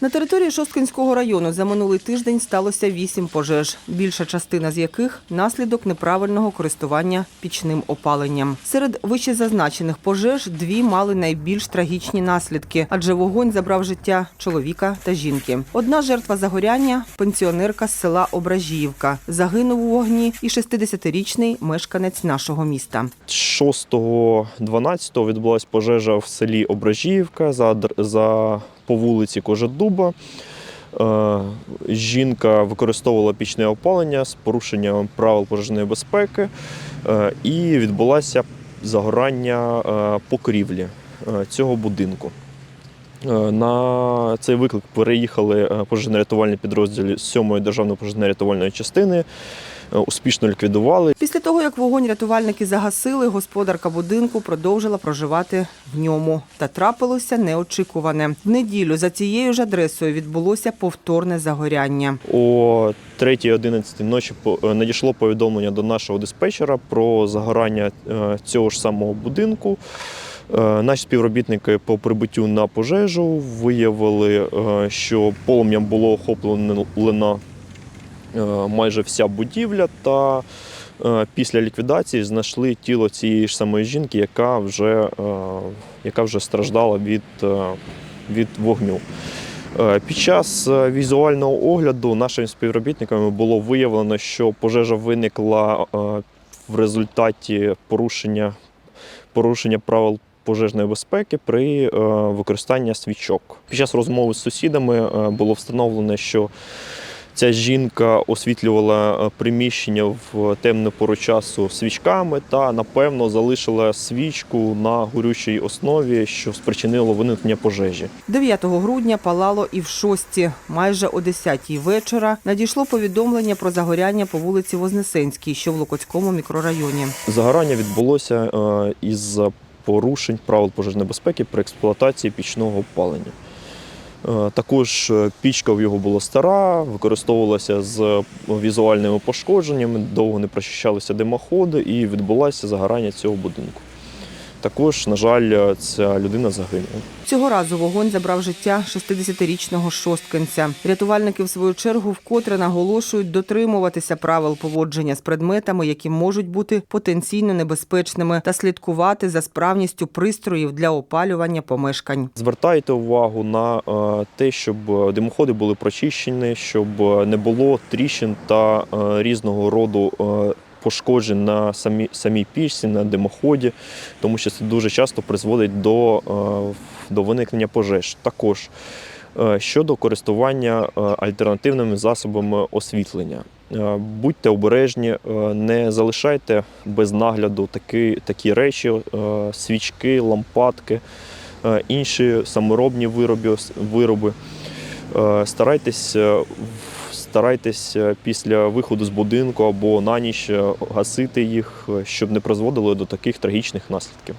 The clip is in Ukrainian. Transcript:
На території Шосткинського району за минулий тиждень сталося вісім пожеж, більша частина з яких наслідок неправильного користування пічним опаленням. Серед вищезазначених пожеж дві мали найбільш трагічні наслідки, адже вогонь забрав життя чоловіка та жінки. Одна жертва загоряння пенсіонерка з села Ображіївка. Загинув у вогні і 60-річний мешканець нашого міста. 6.12 відбулася пожежа в селі Ображіївка за, за, по вулиці Кожедуба. Е, жінка використовувала пічне опалення з порушенням правил пожежної безпеки е, і відбулося загорання е, покрівлі цього будинку. На цей виклик переїхали пожежно-рятувальні підрозділи 7-ї державної пожежно-рятувальної частини, успішно ліквідували. Після того, як вогонь рятувальники загасили, господарка будинку продовжила проживати в ньому. Та трапилося неочікуване. В неділю за цією ж адресою відбулося повторне загоряння. О 3.11 ночі по- е, надійшло повідомлення до нашого диспетчера про загорання е, цього ж самого будинку. Е, Наші співробітники по прибуттю на пожежу виявили, е, що полум'ям було охоплено е, майже вся будівля, та е, після ліквідації знайшли тіло цієї ж самої жінки, яка вже, е, яка вже страждала від, е, від вогню. Е, Під час е, візуального огляду нашими співробітниками було виявлено, що пожежа виникла е, в результаті порушення, порушення правил пожежної безпеки при е, використанні свічок. Під час розмови з сусідами е, було встановлено, що Ця жінка освітлювала е, приміщення в темну пору часу свічками та, напевно, залишила свічку на горючій основі, що спричинило виникнення пожежі. 9 грудня палало і в шості. Майже о 10 вечора надійшло повідомлення про загоряння по вулиці Вознесенській, що в Локотському мікрорайоні. Загорання відбулося е, із порушень правил пожежної безпеки при експлуатації пічного опалення. Е, Також е, пічка в його була стара, використовувалася з візуальними пошкодженнями, довго не прочищалися димоходи і відбулося загорання цього будинку. Також, на жаль, ця людина загинула. Цього разу вогонь забрав життя 60-річного шосткинця. Рятувальники, в свою чергу, вкотре наголошують дотримуватися правил поводження з предметами, які можуть бути потенційно небезпечними, та слідкувати за справністю пристроїв для опалювання помешкань. Звертайте увагу на е, те, щоб димоходи були прочищені, щоб не було тріщин та е, різного роду е, пошкоджень на самі, самій пічці, на димоході, тому що це дуже часто призводить до, е, до виникнення пожеж. Також е, щодо користування е, альтернативними засобами освітлення. Будьте обережні, не залишайте без нагляду такі, такі речі, свічки, лампадки інші саморобні вироби, вироби. Старайтесь, старайтесь е, після виходу з будинку або на ніч е, гасити їх, е, щоб не призводило до таких трагічних наслідків.